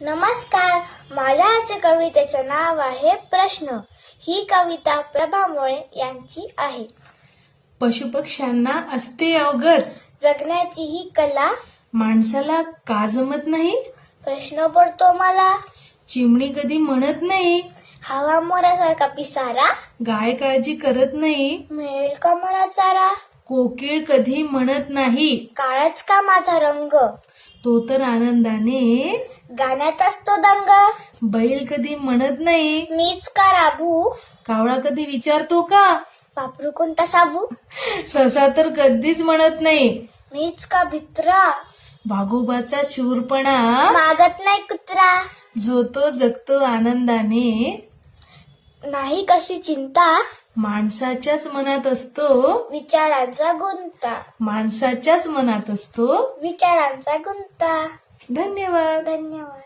नमस्कार. माझ्या आजच्या कवितेचं नाव आहे प्रश्न. ही कविता प्रभा मुळे यांची आहे. पशुपक्ष्यांना असते अवघड. जगण्याची ही कला. माणसाला का जमत नाही? प्रश्न पडतो मला. चिमणी कधी म्हणत नाही. हवा मोरासारखा पिसारा. गाय काळजी करत नाही. मिळेल का मला चारा कोकिळ कधी म्हणत नाही. काळाच का माझा रंग? तो तर आनंदाने गाण्यात असतो दंग. बैल कधी म्हणत नाही. मीच का राबू कावळा कधी विचारतो का? वापरू कोणता साबू? ससा तर कधीच म्हणत नाही. मीच का भित्रा? वाघोबाचा शूरपणा मागत नाही कुत्रा. जो तो जगतो आनंदाने. नाही कशी चिंता? माणसाच्याच मनात असतो. विचारांचा गुंता. माणसाच्याच मनात असतो. विचारांचा गुंता. धन्यवाद. धन्यवाद.